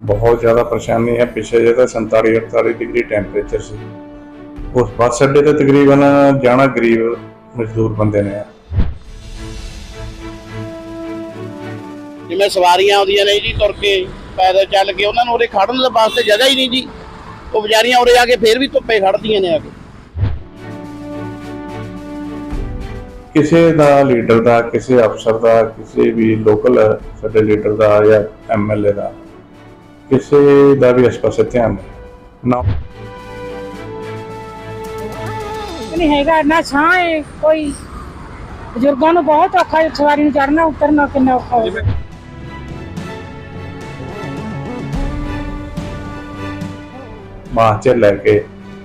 ਬਹੁਤ ਜ਼ਿਆਦਾ ਪਰੇਸ਼ਾਨੀ ਹੈ। ਪਿੱਛੇ ਜੇ ਤਾਂ 47 48 ਡਿਗਰੀ ਟੈਂਪਰੇਚਰ ਸੀ। ਉਸ ਬੱਸ ਅੱਡੇ ਤੇ ਤਕਰੀਬਨ ਜਾਣਾ ਗਰੀਬ ਮਜ਼ਦੂਰ ਬੰਦੇ ਨੇ। ਜਿਵੇਂ ਸਵਾਰੀਆਂ ਆਉਂਦੀਆਂ ਨੇ ਜੀ ਤੁਰ ਕੇ ਪੈਦਲ ਚੱਲ ਕੇ ਉਹਨਾਂ ਨੂੰ ਉਰੇ ਖੜਨ ਦੇ ਵਾਸਤੇ ਜਗ੍ਹਾ ਹੀ ਨਹੀਂ ਜੀ। ਉਹ ਵਿਚਾਰੀਆਂ ਉਰੇ ਆ ਕੇ ਫੇਰ ਵੀ ਧੁੱਪੇ ਖੜਦੀਆਂ ਨੇ ਆ ਕੇ। ਕਿਸੇ ਦਾ ਲੀਡਰ ਦਾ ਕਿਸੇ ਅਫਸਰ ਦਾ ਕਿਸੇ ਵੀ ਲੋਕਲ ਸਾਡੇ ਲੀਡਰ ਦਾ ਜਾਂ ਐਮਐਲਏ ਦਾ ਕਿਸੇ ਦਾ ਵੀ ਇਸ ਪਾਸੇ ਧਿਆਨ ਨਹੀਂ ਨਾ ਨਹੀਂ ਹੈਗਾ ਨਾ ਛਾਂ ਹੈ ਕੋਈ ਬਜ਼ੁਰਗਾਂ ਨੂੰ ਬਹੁਤ ਔਖਾ ਹੈ ਸਵਾਰੀ ਨੂੰ ਚੜਨਾ ਉਤਰਨਾ ਕਿੰਨਾ ਔਖਾ ਹੋ ਮਾਹ ਚ ਲੈ ਕੇ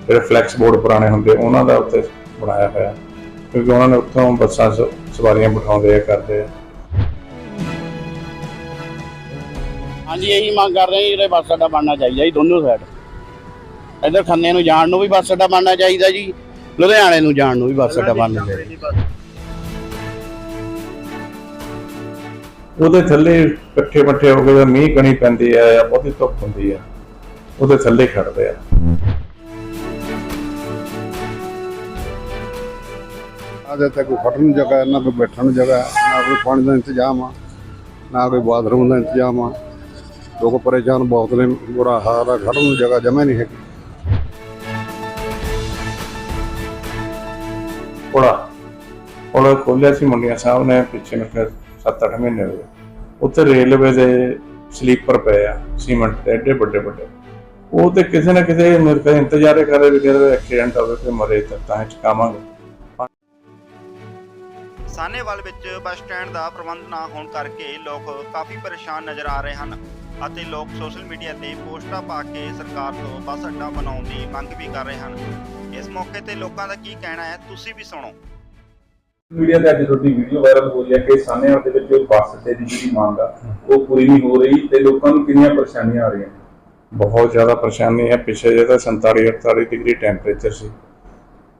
ਜਿਹੜੇ ਫਲੈਕਸ ਬੋਰਡ ਪੁਰਾਣੇ ਹੁੰਦੇ ਉਹਨਾਂ ਦਾ ਉੱਤੇ ਬਣਾਇਆ ਹੋਇਆ ਕਿਉਂਕਿ ਉਹਨਾਂ ਨੇ ਉੱਥੋਂ ਬੱਸਾਂ ਸਵਾਰੀਆਂ ਬਿਠਾਉਂਦੇ ਆ ਕਰਦੇ ਆ ਹਾਂਜੀ ਇਹੀ ਮੰਗ ਕਰ ਰਹੇ ਜੀ ਬੱਸ ਅੱਡਾ ਬਣਨਾ ਚਾਹੀਦਾ ਜੀ ਦੋਨੋਂ ਸਾਈਡ ਇੱਧਰ ਖੰਨੇ ਨੂੰ ਜਾਣ ਨੂੰ ਵੀ ਬੱਸ ਅੱਡਾ ਬਣਨਾ ਚਾਹੀਦਾ ਜੀ ਲੁਧਿਆਣੇ ਨੂੰ ਜਾਣ ਨੂੰ ਵੀ ਬੱਸ ਅੱਡਾ ਬਣਨਾ ਚਾਹੀਦਾ। ਉਹਦੇ ਥੱਲੇ ਇਕੱਠੇ ਇਕੱਠੇ ਹੋ ਕੇ ਜਦੋਂ ਮੀਂਹ ਕਣੀ ਪੈਂਦੀ ਆ ਜਾਂ ਬਹੁਤੀ ਧੁੱਪ ਹੁੰਦੀ ਆ ਉਹਦੇ ਥੱਲੇ ਖੜਦੇ ਆ। ਆਦੇ ਤੱਕ ਕੋਈ ਖੜਨ ਨੂੰ ਜਗ੍ਹਾ ਨਾ ਕੋਈ ਬੈਠਣ ਨੂੰ ਜਗ੍ਹਾ ਨਾ ਕੋਈ ਪਾਣੀ ਦਾ ਇੰਤਜ਼ਾਮ ਆ ਨਾ ਕੋਈ ਬਾਥਰੂਮ ਦਾ ਇੰਤਜ਼ਾਮ ਆ। ਲੋਕ ਪਰੇਸ਼ਾਨ ਬਹੁਤ ਨੇ, ਬੁਰਾ ਹਾਲ ਆ ਖੜਨ ਨੂੰ ਜਗ੍ਹਾ ਜਮਾ ਨਹੀਂ ਹੈਗੀ। ਕੋੜਾ ਕੋੜਾ ਖੋਲਿਆ ਸੀ ਮੁੰਡਿਆ ਸਾਹਿਬ ਨੇ ਪਿੱਛੇ ਮੇਰੇ ਖਿਆਲ 7-8 ਮਹੀਨੇ ਹੋ ਗਏ। ਉੱਥੇ ਰੇਲਵੇ ਦੇ ਸਲੀਪਰ ਪਏ ਆ, ਸੀਮੈਂਟ ਦੇ, ਐਡੇ ਵੱਡੇ ਵੱਡੇ। ਉਹ ਤੇ ਕਿਸੇ ਨਾ ਕਿਸੇ ਮੇਰੇ ਕੋਲ ਇੰਤਜ਼ਾਰੇ ਕਰੇ ਵੀ ਕਿਤੇ ਐਕਸੀਡੈਂਟ ਹੋਵੇ ਤੇ ਮਰੇ ਤਾਂ ਤਾਂ ਚਕਾਵਾਂਗੇ। ਸਾਹਨੇਵਾਲ ਵਿੱਚ ਬੱਸ ਸਟੈਂਡ ਦਾ ਪ੍ਰਬੰਧ ਨਾ ਹੋਣ ਕਰਕੇ ਲੋਕ ਕਾਫੀ ਪਰੇਸ਼ਾਨ ਨਜ਼ਰ ਆ ਰਹੇ ਹਨ ਅਤੇ ਲੋਕ ਸੋਸ਼ਲ ਮੀਡੀਆ ਤੇ ਪੋਸਟਾਂ ਪਾ ਕੇ ਸਰਕਾਰ ਤੋਂ ਬੱਸ ਅੱਡਾ ਬਣਾਉਣ ਦੀ ਮੰਗ ਵੀ ਕਰ ਰਹੇ ਹਨ। ਇਸ ਮੌਕੇ ਤੇ ਲੋਕਾਂ ਦਾ ਕੀ ਕਹਿਣਾ ਹੈ ਤੁਸੀਂ ਵੀ ਸੁਣੋ। ਮੀਡੀਆ ਤੇ ਅੱਜ ਤੁਹਾਡੀ ਵੀਡੀਓ ਵਾਇਰਲ ਹੋ ਰਹੀ ਹੈ ਕਿ ਸਾਨੇਵਾਲ ਦੇ ਵਿੱਚ ਜੋ ਬੱਸ ਅੱਡੇ ਦੀ ਜਿਹੜੀ ਮੰਗ ਆ ਉਹ ਪੂਰੀ ਨਹੀਂ ਹੋ ਰਹੀ ਤੇ ਲੋਕਾਂ ਨੂੰ ਕਿੰਨੀਆਂ ਪਰੇਸ਼ਾਨੀਆਂ ਆ ਰਹੀਆਂ? ਬਹੁਤ ਜ਼ਿਆਦਾ ਪਰੇਸ਼ਾਨੀ ਹੈ। ਪਿੱਛੇ ਜੇ ਤਾਂ 47 48 ਡਿਗਰੀ ਟੈਂਪਰੇਚਰ ਸੀ।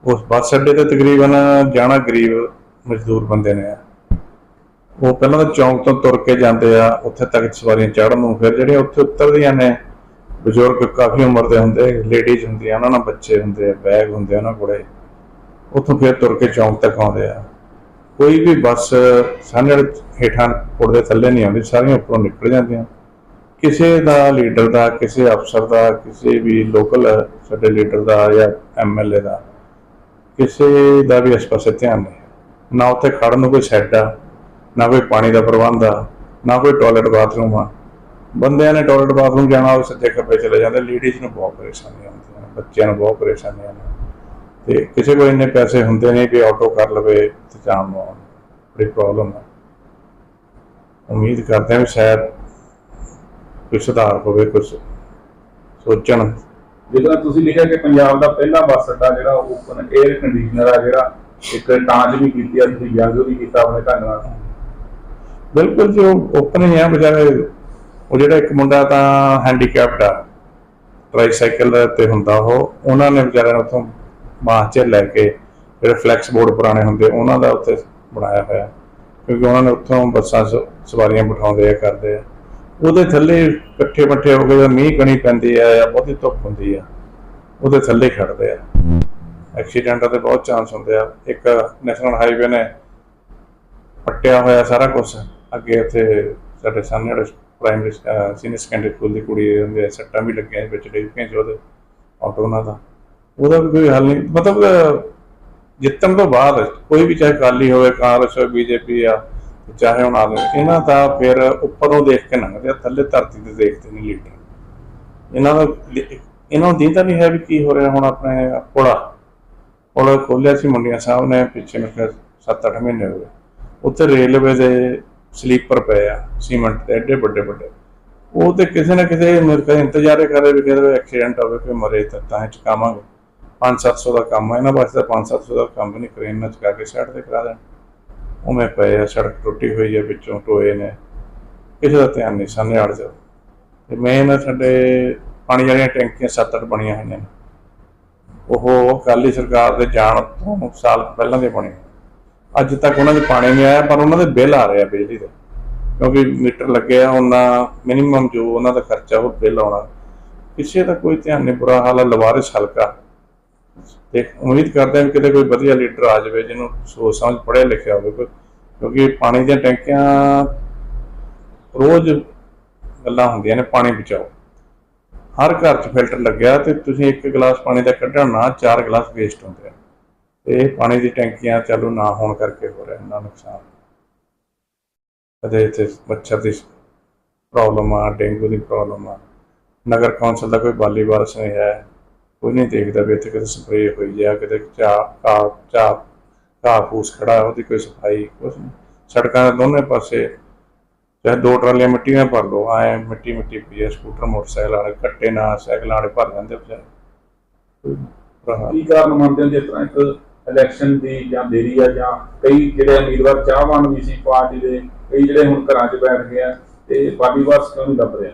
ਉਸ ਬੱਸ ਅੱਡੇ ਤੇ ਤਕਰੀਬਨ ਜਾਣਾ ਗਰੀਬ ਮਜ਼ਦੂਰ ਬੰਦੇ ਨੇ ਉਹ ਪਹਿਲਾਂ ਤਾਂ ਚੌਂਕ ਤੋਂ ਤੁਰ ਕੇ ਜਾਂਦੇ ਆ, ਉੱਥੇ ਤੱਕ ਸਵਾਰੀਆਂ ਚੜ੍ਹਨ ਨੂੰ। ਫਿਰ ਜਿਹੜੀਆਂ ਉੱਥੇ ਉਤਰਦੀਆਂ ਨੇ, ਬਜ਼ੁਰਗ ਕਾਫੀ ਉਮਰ ਦੇ ਹੁੰਦੇ ਲੇਡੀਜ਼ ਹੁੰਦੀਆਂ, ਉਹਨਾਂ ਨਾਲ ਬੱਚੇ ਹੁੰਦੇ ਆ, ਬੈਗ ਹੁੰਦੇ ਆ ਉਹਨਾਂ ਕੋਲੇ। ਉੱਥੋਂ ਫਿਰ ਤੁਰ ਕੇ ਚੌਂਕ ਤੱਕ ਆਉਂਦੇ ਆ। ਕੋਈ ਵੀ ਬੱਸ ਸਾਹਮਣੇ ਹੇਠਾਂ ਪੁਲ ਦੇ ਥੱਲੇ ਨਹੀਂ ਆਉਂਦੀ, ਸਾਰੀਆਂ ਉੱਪਰੋਂ ਨਿਕਲ ਜਾਂਦੀਆਂ। ਕਿਸੇ ਦਾ ਲੀਡਰ ਦਾ, ਕਿਸੇ ਅਫਸਰ ਦਾ, ਕਿਸੇ ਵੀ ਲੋਕਲ ਸਾਡੇ ਲੀਡਰ ਦਾ ਜਾਂ ਐਮਐਲਏ ਦਾ, ਕਿਸੇ ਦਾ ਵੀ ਇਸ ਪਾਸੇ ਧਿਆਨ ਨਹੀਂ। ਨਾ ਉੱਥੇ ਖੜਨ ਨੂੰ ਕੋਈ ਸ਼ੈੱਡ ਆ, ਨਾ ਕੋਈ ਪਾਣੀ ਦਾ ਪ੍ਰਬੰਧ ਆ, ਨਾ ਕੋਈ ਟਾਇਲਟ ਬਾਥਰੂਮ ਆ। ਬੰਦਿਆਂ ਨੇ ਟਾਇਲਟ ਬਾਥਰੂਮ ਜਾਣਾ ਉਹ ਸਿੱਧੇ ਖੱਬੇ ਚਲੇ ਜਾਂਦੇ ਲੇਡੀਜ਼ ਨੂੰ ਬਹੁਤ ਪਰੇਸ਼ਾਨੀਆਂ ਹੁੰਦੀਆਂ ਨੇ, ਬੱਚਿਆਂ ਨੂੰ ਬਹੁਤ ਪਰੇਸ਼ਾਨੀਆਂ ਨੇ। ਤੇ ਕਿਸੇ ਕੋਲ ਇੰਨੇ ਪੈਸੇ ਹੁੰਦੇ ਨਹੀਂ ਵੀ ਆਟੋ ਕਰ ਲਵੇ, ਤੇ ਜਾਣ ਨੂੰ ਬੜੀ ਪ੍ਰੋਬਲਮ ਹੈ ਉਮੀਦ ਕਰਦੇ ਹਾਂ ਵੀ ਸ਼ਾਇਦ ਕੋਈ ਸੁਧਾਰ ਹੋਵੇ ਕੁਝ ਸੋਚਣ। ਜਿੱਦਾਂ ਤੁਸੀਂ ਲਿਖਿਆ ਕਿ ਪੰਜਾਬ ਦਾ ਪਹਿਲਾ ਬੱਸ ਅੱਡਾ ਜਿਹੜਾ ਓਪਨ 에ਅਰ ਕੰਡੀਸ਼ਨਰ ਆ ਜਿਹੜਾ ਇੱਕ ਟਾਂਚ ਵੀ ਕੀਤੀ ਆ, ਤੁਸੀਂ ਯਾਦ ਵੀ ਕੀਤਾ, ਆਪਣੇ ਢੰਗ ਬਿਲਕੁਲ ਜੋ ਓਪਨ ਹੀ ਆ, ਵਿਚਾਰੇ, ਉਹ ਜਿਹੜਾ ਇੱਕ ਮੁੰਡਾ ਤਾਂ ਹੈਂਡੀਕੈਪਡ ਆ। ਟ੍ਰਾਈਸਾਈਕਲ ਤੇ ਹੁੰਦਾ ਉਹ, ਉਹਨਾਂ ਨੇ ਵਿਚਾਰਿਆਂ ਨੂੰ ਉੱਥੋਂ ਬਾਂਹ ਲੈ ਕੇ, ਜਿਹੜੇ ਫਲੈਕਸ ਬੋਰਡ ਪੁਰਾਣੇ ਹੁੰਦੇ, ਉਹਨਾਂ ਦਾ ਉੱਥੇ ਬਣਾਇਆ ਹੋਇਆ। ਕਿਉਂਕਿ ਉਹਨਾਂ ਨੇ ਉੱਥੋਂ ਬੱਸਾਂ ਸਵਾਰੀਆਂ ਬਿਠਾਉਂਦੇ ਆ, ਕਰਦੇ ਆ। ਉਹਦੇ ਥੱਲੇ ਇਕੱਠੇ ਪੱਠੇ ਹੋ ਕੇ ਜਦੋਂ ਮੀਂਹ ਕਣੀ ਪੈਂਦੀ ਆ ਜਾਂ ਬਹੁਤੀ ਧੁੱਪ ਹੁੰਦੀ ਆ, ਉਹਦੇ ਥੱਲੇ ਖੜਦੇ ਆ। ਐਕਸੀਡੈਂਟਾਂ ਦੇ ਬਹੁਤ ਚਾਂਸ ਹੁੰਦੇ ਆ। ਇੱਕ ਨੈਸ਼ਨਲ ਹਾਈਵੇ ਨੇ ਪੱਟਿਆ ਹੋਇਆ ਸਾਰਾ ਕੁਝ ਅੱਗੇ ਉੱਥੇ ਸਾਡੇ ਸਾਹਮਣੇ ਜਿਹੜੇ ਪ੍ਰਾਇਮਰੀ ਸੀਨੀਅਰ ਸੈਕੰਡਰੀ ਸਕੂਲ ਦੀ ਕੁੜੀ ਹੁੰਦੀ ਹੈ ਸੱਟਾਂ ਵੀ ਲੱਗੀਆਂ ਵਿੱਚ ਡਿੱਗ ਪਈਆਂ ਸੀ ਉਹਦੇ ਆਟੋ ਉਹਨਾਂ ਦਾ ਉਹਦਾ ਵੀ ਕੋਈ ਹੱਲ ਨਹੀਂ। ਮਤਲਬ, ਜਿੱਤਣ ਤੋਂ ਬਾਅਦ ਕੋਈ ਵੀ ਚਾਹੇ ਅਕਾਲੀ ਹੋਵੇ, ਕਾਂਗਰਸ ਹੋਵੇ, ਬੀਜੇਪੀ ਆ, ਚਾਹੇ ਹੁਣ ਆਦਮੀ, ਇਹਨਾਂ ਦਾ ਫਿਰ ਉੱਪਰੋਂ ਦੇਖ ਕੇ ਲੰਘਦੇ ਆ, ਥੱਲੇ ਧਰਤੀ ਤੇ ਦੇਖਦੇ ਨਹੀਂ ਲੀਡਰ। ਇਹਨਾਂ ਦਾ, ਇਹਨਾਂ ਨੂੰ ਦੀਂਦਾ ਨਹੀਂ ਹੈ ਵੀ ਕੀ ਹੋ ਰਿਹਾ ਹੁਣ ਆਪਣੇ ਪੁਲਾ ਪੁਲ ਖੋਲਿਆ ਸੀ ਮੁੰਡਿਆ ਸਾਹਿਬ ਨੇ ਪਿੱਛੇ ਮੇਰੇ ਖਿਆਲ 7-8 ਮਹੀਨੇ ਹੋ ਗਏ। ਉੱਥੇ ਰੇਲਵੇ ਦੇ ਸਲੀਪਰ ਪਏ ਆ, ਸੀਮੈਂਟ ਦੇ, ਐਡੇ ਵੱਡੇ ਵੱਡੇ। ਉਹ ਤੇ ਕਿਸੇ ਨਾ ਕਿਸੇ ਮੇਰੇ ਕੋਲ ਇੰਤਜ਼ਾਰੇ ਕਰੇ ਵੀ ਕਿਤੇ ਐਕਸੀਡੈਂਟ ਹੋਵੇ, ਕੋਈ ਮਰੇ ਤਾਂ ਤਾਂ ਚਕਾਵਾਂਗੇ। 5-700 ਦਾ ਕੰਮ ਹੈ ਇਹਨਾਂ ਵਾਸਤੇ 5-700 ਦਾ ਕੰਮ ਨਹੀਂ, ਕਰੇ ਨਾਲ ਚਕਾ ਕੇ ਸਾਈਡ ਤੇ ਕਰਾ ਦੇਣ। ਉਵੇਂ ਪਏ ਆ, ਸੜਕ ਟੁੱਟੀ ਹੋਈ ਹੈ ਵਿੱਚੋਂ ਟੋਏ ਨੇ। ਕਿਸੇ ਦਾ ਧਿਆਨ ਨਹੀਂ, ਸਾਹਮਣੇ ਅੜ ਜਾ ਤੇ ਮੇਨ ਸਾਡੇ ਪਾਣੀ ਵਾਲੀਆਂ ਟੈਂਕੀਆਂ 7-8 ਬਣੀਆਂ ਹੋਈਆਂ ਨੇ। ਉਹ ਅਕਾਲੀ ਸਰਕਾਰ ਦੇ ਜਾਣ ਤੋਂ ਸਾਲ ਪਹਿਲਾਂ ਦੇ ਬਣੇ। ਅੱਜ ਤੱਕ ਉਹਨਾਂ ਦੇ ਪਾਣੀ ਨਹੀਂ ਆਇਆ, ਪਰ ਉਹਨਾਂ ਦੇ ਬਿੱਲ ਆ ਰਹੇ ਆ ਬਿਜਲੀ ਦੇ। ਕਿਉਂਕਿ ਮੀਟਰ ਲੱਗਿਆ ਉਹਨਾਂ ਮਿਨੀਮਮ ਜੋ ਉਹਨਾਂ ਦਾ ਖਰਚਾ ਉਹ ਬਿੱਲ ਆਉਣਾ। ਕਿਸੇ ਦਾ ਕੋਈ ਧਿਆਨ ਨਹੀਂ, ਬੁਰਾ ਹਾਲ ਹੈ ਲਵਾਰਿਸ ਹਲਕਾ। ਤੇ ਉਮੀਦ ਕਰਦੇ ਹਾਂ ਕਿ ਕਿਤੇ ਕੋਈ ਵਧੀਆ ਲੀਡਰ ਆ ਜਾਵੇ, ਜਿਹਨੂੰ ਸੋਚ ਸਮਝ, ਪੜ੍ਹਿਆ ਲਿਖਿਆ ਹੋਵੇ ਕਿਉਂਕਿ ਪਾਣੀ ਦੀਆਂ ਟੈਂਕੀਆਂ ਰੋਜ਼ ਗੱਲਾਂ ਹੁੰਦੀਆਂ ਨੇ, ਪਾਣੀ ਬਚਾਓ। ਹਰ ਘਰ 'ਚ ਫਿਲਟਰ ਲੱਗਿਆ ਤੇ ਤੁਸੀਂ ਇੱਕ ਗਲਾਸ ਪਾਣੀ ਦਾ ਕੱਢਣ ਨਾ ਚਾਰ ਗਲਾਸ ਵੇਸਟ ਹੁੰਦੇ ਆ। ਤੇ ਇਹ ਪਾਣੀ ਦੀ ਟੈਂਕੀਆਂ ਚਾਲੂ ਨਾ ਹੋਣ ਕਰਕੇ ਹੋ ਰਿਹਾ ਇਹਨਾਂ ਨੁਕਸਾਨ। ਕਦੇ ਇੱਥੇ ਮੱਛਰ ਦੀ ਪ੍ਰੋਬਲਮ ਆ, ਡੇਂਗੂ ਦੀ ਪ੍ਰੋਬਲਮ ਆ। ਨਗਰ ਕੌਂਸਲ ਦਾ ਕੋਈ ਬਾਲੀ ਵਾਰਸ ਨਹੀਂ ਹੈ। ਕੋਈ ਨਹੀਂ ਦੇਖਦਾ ਵੀ ਇੱਥੇ ਕਿਤੇ ਸਪਰੇਅ ਹੋਈ ਆ, ਕਿਤੇ ਚਾਹ, ਘਾਹ ਚਾਹ, ਘਾਹ ਫੂਸ ਖੜਾ, ਉਹਦੀ ਕੋਈ ਸਫ਼ਾਈ ਕੁਛ ਨਹੀਂ। ਸੜਕਾਂ ਦੇ ਦੋਨੇ ਪਾਸੇ ਚਾਹੇ ਦੋ ਟਰਾਲੀਆਂ ਮਿੱਟੀ ਨਾਲ ਭਰ ਲਓ ਆਏ ਮਿੱਟੀ ਮਿੱਟੀ ਹੈ ਸਕੂਟਰ ਮੋਟਰਸਾਈਕਲ ਵਾਲੇ ਕੱਟੇ ਨਾ ਸਾਈਕਲ ਵਾਲੇ ਭਰ ਜਾਂਦੇ ਵਿਚਾਰੇ। ਹਾਲ। ਕੀ ਕਾਰਨ ਮੰਨਦੇ ਹੋ ਜਿਸ ਤਰ੍ਹਾਂ ਇੱਕ ਇਲੈਕਸ਼ਨ ਦੀ ਜਾਂ ਦੇਰੀ ਆ ਜਾਂ ਕਈ ਜਿਹੜੇ ਉਮੀਦਵਾਰ ਚਾਹਵਾਨ ਵੀ ਸੀ ਪਾਰਟੀ ਦੇ ਕਈ ਜਿਹੜੇ ਹੁਣ ਘਰਾਂ 'ਚ ਬੈਠ ਗਏ ਆ ਤੇ ਬਾਡੀ ਵਾਰਸ ਕਿਉਂ ਨਹੀਂ ਲੱਭ ਰਿਹਾ?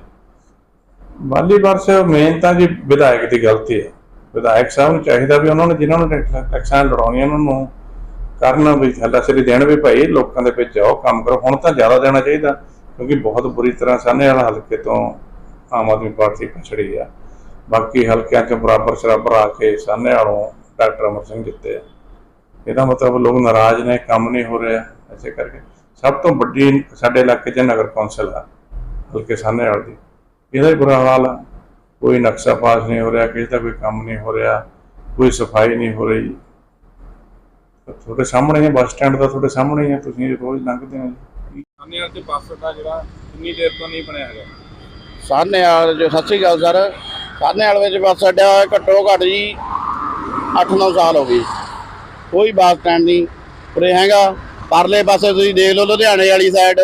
ਮਾਲੀ ਵਰਸ ਮੇਨ ਤਾਂ ਜੀ ਵਿਧਾਇਕ ਦੀ ਗਲਤੀ ਹੈ। ਵਿਧਾਇਕ ਸਾਹਿਬ ਨੂੰ ਚਾਹੀਦਾ ਵੀ ਉਹਨਾਂ ਨੂੰ ਜਿਨ੍ਹਾਂ ਨੂੰ ਟੈਕਸ- ਲੜਾਉਣੀਆਂ ਉਹਨਾਂ ਨੂੰ ਕਰਨ ਵੀ ਹੱਲਾਸ਼ੇਰੀ ਦੇਣ ਵੀ ਭਾਈ ਲੋਕਾਂ ਦੇ ਵਿੱਚ ਜਾਓ ਕੰਮ ਕਰੋ ਹੁਣ ਤਾਂ ਜ਼ਿਆਦਾ ਦੇਣਾ ਚਾਹੀਦਾ। ਕਿਉਂਕਿ ਬਹੁਤ ਬੁਰੀ ਤਰ੍ਹਾਂ ਸਾਨੇਵਾਲਾ ਹਲਕੇ ਤੋਂ ਆਮ ਆਦਮੀ ਪਾਰਟੀ ਪਛੜੀ ਆ। ਬਾਕੀ ਹਲਕਿਆਂ 'ਚ ਬਰਾਬਰ ਸਰਾਬਰ ਆ ਕੇ ਸਾਹਨੇ ਵਾਲੋਂ ਡਾਕਟਰ ਅਮਰ ਸਿੰਘ ਜਿੱਤੇ ਆ। ਇਹਦਾ ਮਤਲਬ ਲੋਕ ਨਾਰਾਜ਼ ਨੇ, ਕੰਮ ਨਹੀਂ ਹੋ ਰਿਹਾ ਐਸੇ ਕਰਕੇ। ਸਭ ਤੋਂ ਵੱਡੀ ਸਾਡੇ ਇਲਾਕੇ 'ਚ ਨਗਰ ਕੌਂਸਲ ਆ, ਹਲਕੇ ਸਾਹਨੇਵਾਲ ਦੀ। ਇਹਦਾ ਹੀ ਬੁਰਾ ਹਾਲ ਆ। ਕੋਈ ਨਕਸ਼ਾ ਪਾਸ ਨਹੀਂ ਹੋ ਰਿਹਾ, ਕਿਸੇ ਦਾ ਕੋਈ ਕੰਮ ਨਹੀਂ ਹੋ ਰਿਹਾ, ਕੋਈ ਸਫ਼ਾਈ ਨਹੀਂ ਹੋ ਰਹੀ। ਤੁਹਾਡੇ ਸਾਹਮਣੇ ਹੀ ਬੱਸ ਸਟੈਂਡ ਦਾ ਤੁਹਾਡੇ ਸਾਹਮਣੇ ਹੀ ਹੈ ਤੁਸੀਂ ਰੋਜ਼ ਲੰਘਦੇ ਹੋ ਜੀ ਸਾਨੇ ਬੱਸ ਅੱਡਾ ਜਿਹੜਾ ਕਿੰਨੀ ਦੇਰ ਤੋਂ ਨਹੀਂ ਬਣਿਆ ਹੈਗਾ। ਸਾਹਨੇ ਜੋ ਸਤਿ ਸ਼੍ਰੀ ਅਕਾਲ ਸਰ। ਸਾਹਨੇ ਵਿੱਚ ਬੱਸ ਅੱਡਾ ਘੱਟੋ ਘੱਟ ਜੀ 8-9 ਸਾਲ ਹੋ ਗਏ। ਕੋਈ ਬੱਸ ਸਟੈਂਡ ਨਹੀਂ ਉਰੇ ਹੈਗਾ। ਪਰਲੇ ਪਾਸੇ ਤੁਸੀਂ ਦੇਖ ਲਓ ਲੁਧਿਆਣੇ ਵਾਲੀ ਸਾਈਡ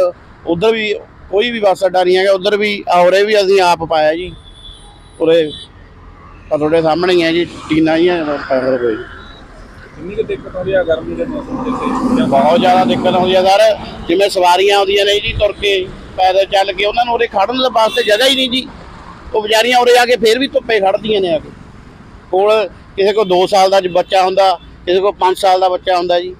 ਉਧਰ ਵੀ ਕੋਈ ਵੀ ਬੱਸ ਅੱਡਾ ਨਹੀਂ ਹੈਗਾ। ਉਧਰ ਵੀ ਔਰੇ ਵੀ ਅਸੀਂ ਆਪ ਪਾਇਆ ਜੀ। ਉਰੇ ਤੁਹਾਡੇ ਸਾਹਮਣੇ ਹੀ ਹੈ ਜੀ, ਟੀਨਾ ਹੀ ਹੈ ਕੋਈ। ਕਿੰਨੀ ਕੁ ਦਿੱਕਤ ਆਉਂਦੀ ਆ ਗਰਮੀ ਦੇ ਮੌਸਮ ਦੇ ਵਿੱਚ। ਜਾਂ ਬਹੁਤ ਜ਼ਿਆਦਾ ਦਿੱਕਤ ਆਉਂਦੀ ਹੈ ਸਰ। ਜਿਵੇਂ ਸਵਾਰੀਆਂ ਆਉਂਦੀਆਂ ਨੇ ਜੀ ਤੁਰ ਕੇ ਪੈਦਲ ਚੱਲ ਕੇ ਉਹਨਾਂ ਨੂੰ ਉਰੇ ਖੜਨ ਦੇ ਵਾਸਤੇ ਜਗ੍ਹਾ ਹੀ ਨਹੀਂ ਜੀ। ਉਹ ਵਿਚਾਰੀਆਂ ਉਰੇ ਆ ਕੇ ਫੇਰ ਵੀ ਧੁੱਪੇ ਖੜਦੀਆਂ ਨੇ ਆ ਕੇ। ਕੋਲ ਕਿਸੇ ਕੋਲ 2 ਸਾਲ ਦਾ ਬੱਚਾ ਹੁੰਦਾ ਕਿਸੇ ਕੋਲ 5 ਸਾਲ ਦਾ ਬੱਚਾ ਹੁੰਦਾ ਜੀ।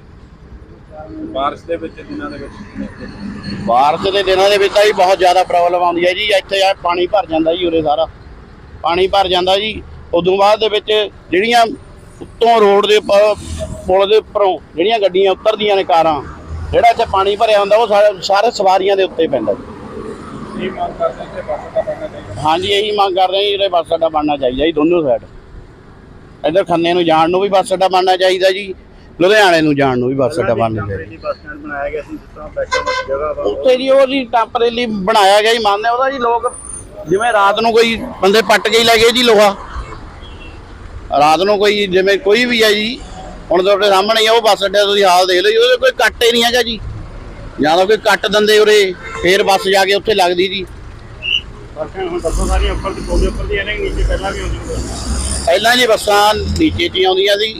ਬਾਰਿਸ਼ ਦੇ ਵਿੱਚ ਦਿਨਾਂ ਦੇ ਵਿੱਚ। ਬਾਰਿਸ਼ ਦੇ ਦਿਨਾਂ ਦੇ ਵਿੱਚ ਤਾਂ ਜੀ ਬਹੁਤ ਜ਼ਿਆਦਾ ਪ੍ਰੋਬਲਮ ਆਉਂਦੀ ਹੈ ਜੀ। ਇੱਥੇ ਆ ਪਾਣੀ ਭਰ ਜਾਂਦਾ ਜੀ ਉਰੇ ਸਾਰਾ। ਪਾਣੀ ਭਰ ਜਾਂਦਾ ਜੀ। ਉਦੋਂ ਬਾਅਦ ਦੇ ਵਿੱਚ ਜਿਹੜੀਆਂ ਉੱਤੋਂ ਰੋਡ ਦੇ ਪੁਲ ਦੇ ਉੱਪਰੋਂ ਜਿਹੜੀਆਂ ਗੱਡੀਆਂ ਉਤਰਦੀਆਂ ਨੇ ਕਾਰਾਂ ਜਿਹੜਾ ਇੱਥੇ ਪਾਣੀ ਭਰਿਆ ਹੁੰਦਾ ਉਹ ਸਾਰੇ- ਸਵਾਰੀਆਂ ਦੇ ਉੱਤੇ ਪੈਂਦਾ। ਜੀ ਕੀ ਮੰਗ ਕਰਦੇ ਤੇ ਬੱਸ ਅੱਡਾ ਬਣਨਾ ਚਾਹੀਦਾ। ਹਾਂਜੀ ਇਹੀ ਮੰਗ ਕਰ ਰਹੇ ਜੀ ਜਿਹੜੇ ਬੱਸ ਅੱਡਾ ਬਣਨਾ ਚਾਹੀਦਾ ਜੀ ਦੋਨੋਂ ਸਾਈਡ ਇੱਧਰ ਖੰਨੇ ਨੂੰ ਜਾਣ ਨੂੰ ਵੀ ਬੱਸ ਅੱਡਾ ਬਣਨਾ ਚਾਹੀਦਾ ਜੀ ਲੁਧਿਆਣੇ ਨੂੰ ਜਾਣ ਨੂੰ ਵੀ ਬੱਸ ਅੱਡਾ ਬਣਨਾ ਚਾਹੀਦਾ। ਉੱਥੇ ਜੀ ਉਹ ਜੀ ਟੈਂਪਰੇਰੀ ਬਣਾਇਆ ਗਿਆ ਜੀ ਮੰਨਦੇ ਉਹਦਾ ਜੀ ਲੋਕ ਜਿਵੇਂ ਰਾਤ ਨੂੰ ਕੋਈ ਬੰਦੇ ਪੱਟ ਕੇ ਹੀ ਲੈ ਗਏ ਜੀ ਲੋਹਾ। ਰਾਤ ਨੂੰ ਕੋਈ ਜਿਵੇਂ ਕੋਈ ਵੀ ਹੈ ਜੀ ਹੁਣ ਤੁਹਾਡੇ ਸਾਹਮਣੇ ਹੀ ਆ ਉਹ ਬੱਸ ਅੱਡੇ ਦਾ ਤੁਸੀਂ ਹਾਲ ਦੇਖ ਲਓ ਜੀ ਉਹਦੇ ਕੋਈ ਕੱਟ ਹੀ ਨਹੀਂ ਹੈਗਾ ਜੀ। ਜਾਂ ਤਾਂ ਕੋਈ ਕੱਟ ਦਿੰਦੇ ਉਰੇ ਫੇਰ ਬੱਸ ਜਾ ਕੇ ਉੱਥੇ ਲੱਗਦੀ ਜੀ। ਬੱਸਾਂ ਹੁਣ ਬੱਸਾਂ ਸਾਰੀਆਂ ਉੱਪਰ ਦੀ ਪੁਲ ਦੇ ਉੱਪਰ ਦੀ ਇਹਨਾਂ ਨੀਚੇ ਪਹਿਲਾਂ ਵੀ ਹੁੰਦੀਆਂ ਪਹਿਲਾਂ ਜੀ ਬੱਸਾਂ ਨੀਚੇ ਦੀ ਆਉਂਦੀਆਂ ਸੀ।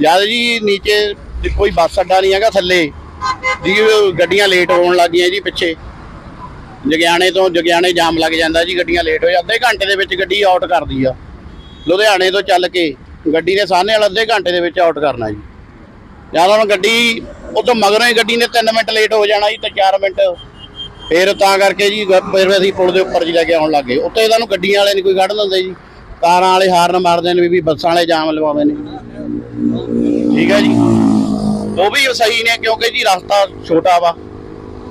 ਜਦ ਜੀ ਨੀਚੇ ਤੇ ਕੋਈ ਬੱਸ ਅੱਡਾ ਨਹੀਂ ਹੈਗਾ ਥੱਲੇ ਜੀ ਉਹ ਗੱਡੀਆਂ ਲੇਟ ਹੋਣ ਲੱਗੀਆਂ ਜੀ ਪਿੱਛੇ। ਜਗਿਆਣੇ ਤੋਂ ਜਗਿਆਣੇ ਜਾਮ ਲੱਗ ਜਾਂਦਾ ਜੀ ਗੱਡੀਆਂ ਲੇਟ ਹੋ ਜਾਂਦੇ ਘੰਟੇ ਦੇ ਵਿੱਚ ਗੱਡੀ ਆਊਟ ਕਰਦੀ ਆ। ਲੁਧਿਆਣੇ ਤੋਂ ਚੱਲ ਕੇ ਗੱਡੀ ਨੇ ਸਾਹਨੇ ਵਾਲਾ ਅੱਧੇ ਘੰਟੇ ਦੇ ਵਿੱਚ ਆਊਟ ਕਰਨਾ ਜੀ। ਜਾਂ ਹੁਣ ਗੱਡੀ ਉਹ ਮਗਰੋਂ ਹੀ ਗੱਡੀ ਨੇ 3 ਮਿੰਟ ਲੇਟ ਹੋ ਜਾਣਾ ਜੀ ਤੇ 4 ਮਿੰਟ। ਫਿਰ ਤਾਂ ਕਰਕੇ ਜੀ ਫਿਰ ਅਸੀਂ ਪੁਲ ਦੇ ਉੱਪਰ ਜੀ ਲੈ ਕੇ ਆਉਣ ਲੱਗੇ ਉੱਥੇ ਇਹਨਾਂ ਨੂੰ ਗੱਡੀਆਂ ਵਾਲੇ ਨਹੀਂ ਕੋਈ ਕੱਢ ਦਿੰਦੇ ਜੀ। ਕਾਰਾਂ ਵਾਲੇ ਹਾਰਨ ਮਾਰਦੇ ਨੇ ਵੀ ਬੱਸਾਂ ਵਾਲੇ ਜਾਮ ਲਵਾਉਂਦੇ ਨੇ। ਠੀਕ ਹੈ ਜੀ। ਉਹ ਵੀ ਸਹੀ ਨੇ ਕਿਉਂਕਿ ਜੀ ਰਸਤਾ ਛੋਟਾ ਵਾ।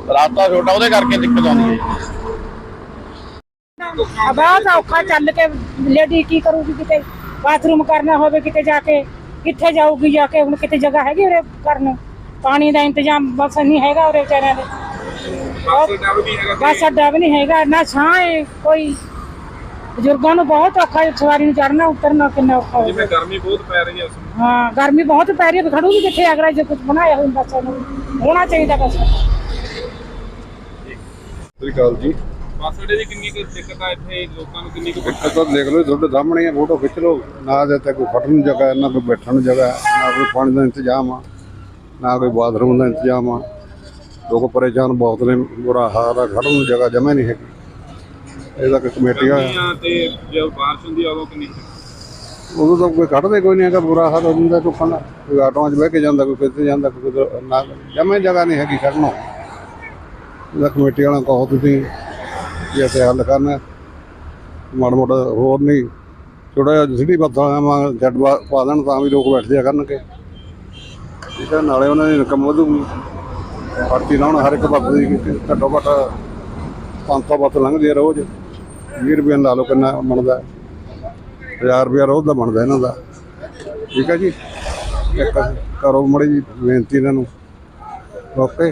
ਰਸਤਾ ਛੋਟਾ, ਉਹਦੇ ਕਰਕੇ ਦਿੱਕਤ ਆਉਂਦੀ ਹੈ ਆ ਬਹੁਤ ਔਖਾ ਚੱਲ ਕੇ, ਲੇਡੀ ਕੀ ਕਰੂਗੀ ਕਿਤੇ? ਬਾਥਰੂਮ ਕਰਨਾ ਹੋਵੇ ਕਿਤੇ ਜਾ ਕੇ ਕਿੱਥੇ ਜਾਊਗੀ ਜਾ ਕੇ ਹੁਣ ਕਿਤੇ ਜਗ੍ਹਾ ਹੈਗੀ ਉਰੇ ਕਰਨ ਨੂੰ? ਪਾਣੀ ਦਾ ਇੰਤਜ਼ਾਮ ਬਸ ਨਹੀਂ ਹੈਗਾ ਉਰੇ ਵਿਚਾਰਿਆਂ ਦੇ। ਬੱਸ ਅੱਡਾ ਵੀ ਨਹੀਂ ਹੈਗਾ ਵੀ ਨਾ ਛਾਂ ਹੈ ਕੋਈ। ਬਜ਼ੁਰਗਾਂ ਨੂੰ ਬਹੁਤ ਔਖਾ ਹੈ ਸਵਾਰੀ ਨੂੰ ਚੜਨਾ ਉਤਰਨਾ ਕਿੰਨਾ ਔਖਾ ਹੋ ਜਿਵੇਂ ਗਰਮੀ ਬਹੁਤ ਪੈ ਰਹੀ ਹੈ ਉਸ ਨੂੰ। ਹਾਂ ਗਰਮੀ ਬਹੁਤ ਪੈ ਰਹੀ ਹੈ ਵੀ ਖੜੂਗੀ ਕਿੱਥੇ ਅਗਲਾ ਜੇ ਕੁਝ ਬਣਾਇਆ ਹੁੰਦਾ ਸਾਨੂੰ ਹੋਣਾ ਚਾਹੀਦਾ ਬਸ। ਸਤਿ ਸ਼੍ਰੀ ਅਕਾਲ ਜੀ। ਬੱਸ ਅੱਡੇ ਦੀ ਕਿੰਨੀ ਕੁ ਦਿੱਕਤ ਆ? ਇੱਥੇ ਲੋਕਾਂ ਨੂੰ ਕਿੰਨੀ ਕੁ ਇੱਕ ਤਾਂ ਦੇਖ ਲਓ ਤੁਹਾਡੇ ਸਾਹਮਣੇ ਆ ਫੋਟੋ ਖਿੱਚ ਲਓ। ਨਾ ਦੇ ਤੇ ਕੋਈ ਫਟਣ ਨੂੰ ਜਗ੍ਹਾ ਨਾ ਕੋਈ ਬੈਠਣ ਨੂੰ ਜਗ੍ਹਾ ਨਾ ਕੋਈ ਪਾਣੀ ਦਾ ਇੰਤਜ਼ਾਮ ਆ ਨਾ ਕੋਈ ਬਾਥਰੂਮ ਦਾ ਇੰਤਜ਼ਾਮ ਆ। ਲੋਕ ਪਰੇਸ਼ਾਨ ਬਹੁਤ ਨੇ ਬੁਰਾ ਹਾਲ ਆ ਖੜਨ ਨੂੰ ਜਗ੍ਹਾ ਜਮੇ ਨਹੀਂ ਹੈਗੀ। ਇਹਦਾ ਕੋਈ ਕਮੇਟੀ ਆ। ਗਰਮੀਆਂ ਤੇ ਜੇ ਬਾਰਿਸ਼ ਹੁੰਦੀ ਆ ਉਦੋਂ ਕਿੰਨੀ ਉਦੋਂ ਤਾਂ ਕੋਈ ਕੱਢਦੇ ਕੋਈ ਨਹੀਂ ਹੈਗਾ ਬੁਰਾ ਹਾਲ ਹੋ ਜਾਂਦਾ ਲੋਕਾਂ ਦਾ ਕੋਈ ਆਟੋਆਂ 'ਚ ਬਹਿ ਕੇ ਜਾਂਦਾ ਕੋਈ ਕਿੱਥੇ ਜਾਂਦਾ ਕੋਈ ਕਿੱਧਰ ਨਾ ਜਮੇ ਜਗ੍ਹਾ ਨਹੀਂ ਹੈਗੀ ਖੜਨ ਨੂੰ ਇਹਦਾ ਕਮੇਟੀ ਵਾਲਾ ਕਹੋ ਤੁਸੀਂ। ਵੀ ਅਸੀਂ ਹੱਲ ਕਰਨਾ। ਮਾੜਾ ਮੋਟਾ ਹੋਰ ਨਹੀਂ। ਥੋੜਾ ਜਿਹਾ ਸਿੱਧੀ ਬੱਤਾਂ ਮਾ ਜੱਟ ਪਾ ਦੇਣ ਤਾਂ ਵੀ ਲੋਕ ਬੈਠਦੇ ਆ ਕਰਨਗੇ। ਠੀਕ ਹੈ ਨਾਲੇ ਉਹਨਾਂ ਦੀ ਇਨਕਮ ਵਧੂਗੀ। ਪਾਰਟੀ ਲਾਉਣ ਹਰ ਇੱਕ ਬੱਤ ਦੀ ਘੱਟੋ ਘੱਟ 500 ਬੱਤ ਲੰਘਦੀ ਆ ਰੋਜ਼। 20 ਰੁਪਏ ਲਾ ਲਓ ਕਿੰਨਾ ਬਣਦਾ। 1000 ਰੁਪਏ ਰੋਜ਼ ਦਾ ਬਣਦਾ ਇਹਨਾਂ ਦਾ। ਠੀਕ ਹੈ ਜੀ। ਕਰੋ ਮੜੀ ਜੀ ਬੇਨਤੀ ਇਹਨਾਂ ਨੂੰ। ਓਕੇ।